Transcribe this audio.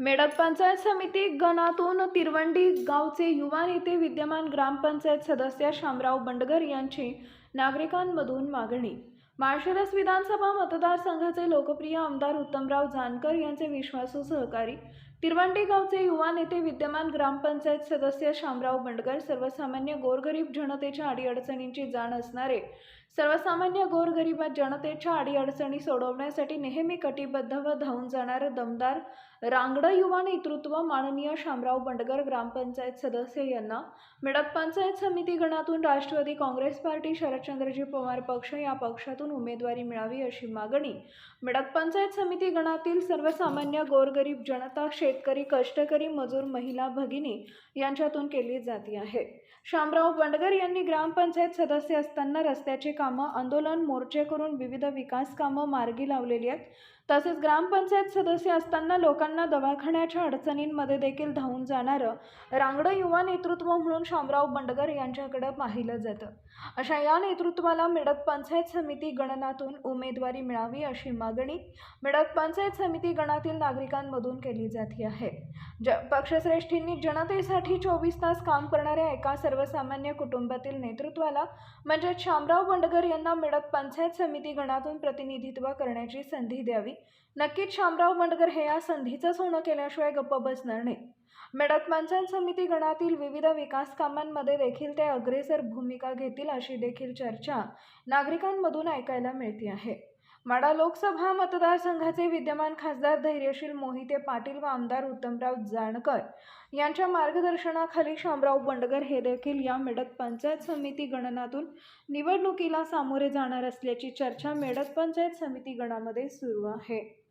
मेडक पंचायत समिती गणातून तिरवंडी गावचे युवा नेते विद्यमान ग्रामपंचायत सदस्य शामराव बंडगर यांची नागरिकांमधून मागणी. माळशिरस विधानसभा मतदारसंघाचे लोकप्रिय आमदार उत्तमराव जानकर यांचे विश्वासू सहकारी तिरवंडी गावचे युवा नेते विद्यमान ग्रामपंचायत सदस्य शामराव बंडगर सर्वसामान्य गोरगरीब जनतेच्या अडीअडचणींची जाण असणारे सर्वसामान्य गोरगरीब जनतेच्या अडीअडचणी सोडवण्यासाठी नेहमी कटिबद्ध व धावून जाणारं दमदार रांगडं युवा नेतृत्व माननीय शामराव बंडगर ग्रामपंचायत सदस्य यांना मिडक पंचायत समिती गणातून राष्ट्रवादी काँग्रेस पार्टी शरदचंद्रजी पवार पक्ष या पक्षातून उमेदवारी मिळावी अशी मागणी मिडक पंचायत समिती गणातील सर्वसामान्य गोरगरीब जनता शेतकरी कष्टकरी मजूर महिला भगिनी यांच्यातून केली जाते आहे. शामराव बंडगर यांनी ग्रामपंचायत सदस्य असताना रस्त्याचे कामं आंदोलन मोर्चे करून विविध विकास कामं मार्गी लावलेली आहेत. तसेच ग्रामपंचायत सदस्य असताना लोकांना दवाखान्याच्या अडचणींमध्ये देखील धावून जाणारं रांगडं युवा नेतृत्व म्हणून शामराव बंडगर यांच्याकडे पाहिलं जातं. अशा या नेतृत्वाला मिडक पंचायत समिती गणनातून उमेदवारी मिळावी अशी मागणी मिडक पंचायत समिती गणातील नागरिकांमधून केली जाते आहे. ज पक्षश्रेष्ठींनी जनतेसाठी चोवीस तास काम करणाऱ्या एका सर्वसामान्य कुटुंबातील नेतृत्वाला म्हणजेच शामराव बंडगर यांना मिडक पंचायत समिती गणातून प्रतिनिधित्व करण्याची संधी द्यावी नक्कीच शामराव बंडगर हे या संधीचं सोनं केल्याशिवाय गप्प बसणार नाही. मेडक पंचायत समिती गणातील विविध विकास कामांमध्ये देखील ते अग्रेसर भूमिका घेतील अशी देखील चर्चा नागरिकांमधून ऐकायला मिळते आहे. माडा लोकसभा मतदारसंघाचे विद्यमान खासदार धैर्यशील मोहिते पाटील व आमदार उत्तमराव जानकर यांच्या मार्गदर्शनाखाली शामराव बंडगर हे देखील या मेडत पंचायत समिती गणनातून निवडणुकीला सामोरे जाणार असल्याची चर्चा मेडत पंचायत समिती गणामध्ये सुरू आहे.